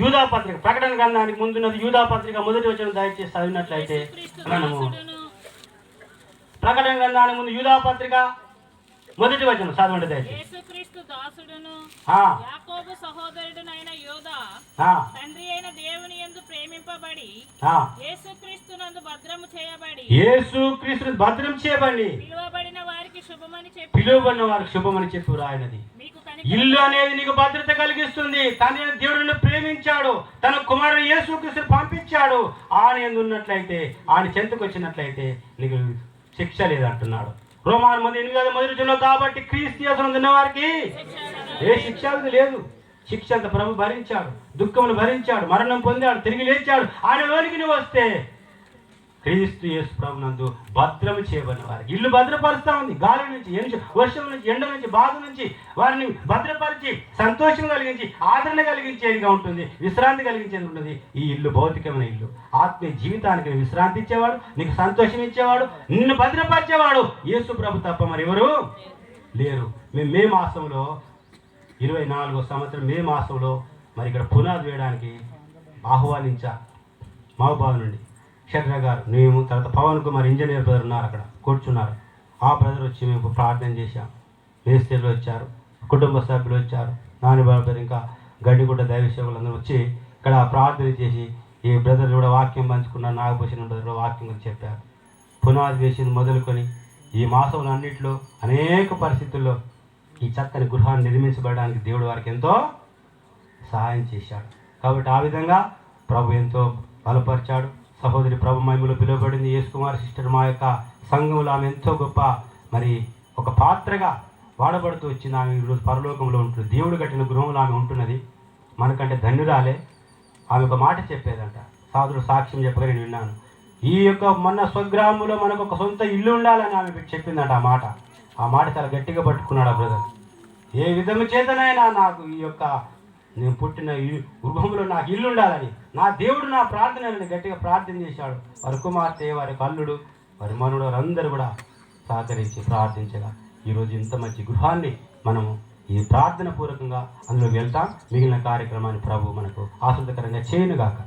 యూదా పత్రిక ప్రకటన గ్రంథానికి ముందున్నది యూదా పత్రిక మొదటి వచ్చిన దయచేసి చదివినట్లయితే మనము ప్రకటన గ్రంథానికి ముందు యూదా పత్రిక మొదటి వచనం చదవండి దయచేసి. యాకోబు సహోదరుడునైన యోధా తండ్రి అయిన దేవుని యందు ప్రేమింపబడి ఆ. యేసుక్రీస్తునందు భద్రము చేయబడి యేసు క్రీస్తు భద్రం చేయబండి పిలువబడిన వారికి శుభమని చెప్పి పిలువబడిన వారికి శుభమని చెప్పు రాయనది ఇల్లు అనేది నీకు భద్రత కలిగిస్తుంది. తండ్రి దేవుడిని ప్రేమించాడు. తన కుమారుడు యేసుకృష్ణ పంపించాడు. ఆయన ఎందు ఉన్నట్లయితే ఆయన చెంతకు వచ్చినట్లయితే నీకు శిక్ష లేదంటున్నాడు. రోమాన్ మంది ఎనిమిది మొదలుచున్నావు కాబట్టి క్రీస్తు ఉన్న వారికి ఏ శిక్ష లేదు. శిక్ష అంత ప్రభు భరించాడు. దుఃఖమును భరించాడు. మరణం పొందాడు. తిరిగి లేచాడు. ఆయనలోనికి నువ్వు వస్తే క్రీస్తు యేసు ప్రభునందు భద్రం చేయబడిన వారు. ఇల్లు భద్రపరుస్తా ఉంది. గాలి నుంచి ఎండ వర్షం నుంచి ఎండ నుంచి బాధ నుంచి వారిని భద్రపరిచి సంతోషం కలిగించి ఆదరణ కలిగించేదిగా ఉంటుంది. విశ్రాంతి కలిగించేది ఉంటుంది. ఈ ఇల్లు భౌతికమైన ఇల్లు. ఆత్మీయ జీవితానికి విశ్రాంతి ఇచ్చేవాడు నీకు సంతోషం ఇచ్చేవాడు నిన్ను భద్రపరిచేవాడు యేసు ప్రభు తప్ప మరి ఎవరు లేరు. మేము మే మాసంలో ఇరవై నాలుగో సంవత్సరం మే మాసంలో మరి ఇక్కడ పునాది వేయడానికి ఆహ్వానించా మహబాబు నుండి. శర్ర గారు మేము తర్వాత పవన్ కుమార్ ఇంజనీర్ బ్రదర్ ఉన్నారు అక్కడ కూర్చున్నారు. ఆ బ్రదర్ వచ్చి మేము ప్రార్థన చేశాం. మేస్త్రీలు వచ్చారు కుటుంబ సభ్యులు వచ్చారు నాని బ్రదర్ ఇంకా గడ్డిగుడ్డ దైవసేవకులు అందరూ వచ్చి ఇక్కడ ప్రార్థన చేసి ఈ బ్రదర్ కూడా వాక్యం పంచుకున్నారు నాగభూషణ బ్రదర్ కూడా వాక్యం గురించి చెప్పారు. పునాది వేసింది మొదలుకొని ఈ మాసంలో అన్నింటిలో అనేక పరిస్థితుల్లో ఈ చక్కని గృహాన్ని నిర్మించబడడానికి దేవుడు వారికి ఎంతో సహాయం చేశాడు. కాబట్టి ఆ విధంగా ప్రభు ఎంతో బలపరిచాడు. సహోదరి ప్రభు మహిమలో పిలువబడింది యేసు కుమార్ సిస్టర్ మా యొక్క సంఘంలో ఆమె ఎంతో గొప్ప మరి ఒక పాత్రగా వాడబడుతూ వచ్చింది. ఆమె ఈరోజు పరలోకంలో ఉంటుంది. దేవుడు కట్టిన గృహంలో ఆమె ఉంటున్నది. మనకంటే ధన్యురాలే. ఆమె ఒక మాట చెప్పేదంట. సాధుడు సాక్ష్యం చెప్పగా నేను విన్నాను. ఈ యొక్క మొన్న స్వగ్రామంలో మనకు ఒక సొంత ఇల్లు ఉండాలని ఆమె చెప్పిందంట ఆ మాట. ఆ మాట చాలా గట్టిగా పట్టుకున్నాడు ఆ బ్రదర్. ఏ విధము చేతనైనా నాకు ఈ యొక్క నేను పుట్టిన గృహంలో నాకు ఇల్లు ఉండాలని నా దేవుడు నా ప్రార్థనని గట్టిగా ప్రార్థన చేశాడు. వారి కుమార్తె వారి కల్లుడు వారి మనుడు వారందరూ కూడా సహకరించి ప్రార్థించగా. ఈరోజు ఇంత మంచి గృహాన్ని మనము ఈ ప్రార్థన పూర్వకంగా అందులోకి వెళ్తాం. మిగిలిన కార్యక్రమాన్ని ప్రభు మనకు ఆసక్తికరంగా చేయనుగాక.